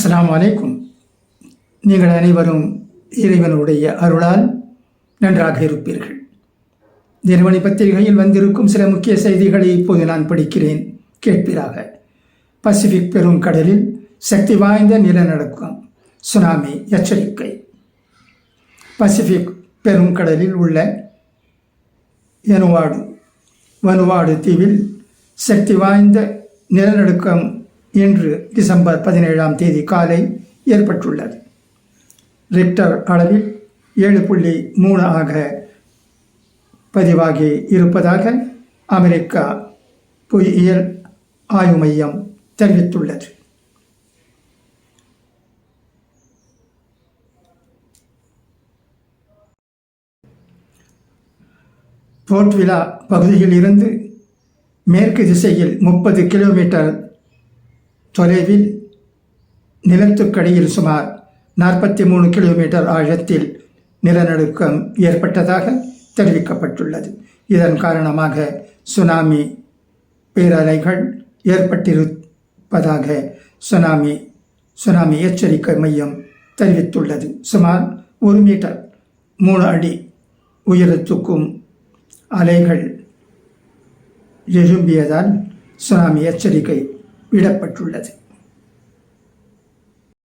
அஸ்லாம் வலைக்கும் நீங்கள் அனைவரும் இறைவனுடைய அருளால் நன்றாக இருப்பீர்கள். தினமணி பத்திரிகையில் வந்திருக்கும் சில முக்கிய செய்திகளை இப்போது நான் படிக்கிறேன். கேட்பீராக. பசிபிக் பெரும் கடலில் சக்தி வாய்ந்த நிலநடுக்கம் சுனாமி எச்சரிக்கை. பசிபிக் பெருங்கடலில் உள்ள எனுவாடு வனுவாடு தீவில் சக்தி வாய்ந்த நிலநடுக்கம் இன்று டிசம்பர் பதினேழாம் தேதி காலை ஏற்பட்டுள்ளது. ரிக்டர் அளவில் ஏழு புள்ளி மூணு ஆக பதிவாகி இருப்பதாக அமெரிக்கா புவியியல் ஆய்வு மையம் தெரிவித்துள்ளது. போர்ட் விழா பகுதியில் இருந்து மேற்கு திசையில் முப்பது கிலோமீட்டர் தொலைவில் நிலத்துக்கடியில் சுமார் நாற்பத்தி மூணு கிலோமீட்டர் ஆழத்தில் நிலநடுக்கம் ஏற்பட்டதாக தெரிவிக்கப்பட்டுள்ளது. இதன் காரணமாக சுனாமி பேரலைகள் ஏற்பட்டிருப்பதாக சுனாமி சுனாமி எச்சரிக்கை மையம் தெரிவித்துள்ளது. சுமார் ஒரு மீட்டர் மூணு அடி உயரத்துக்கும் அலைகள் எழும்பியதால் சுனாமி எச்சரிக்கை விடப்பட்டுள்ளது.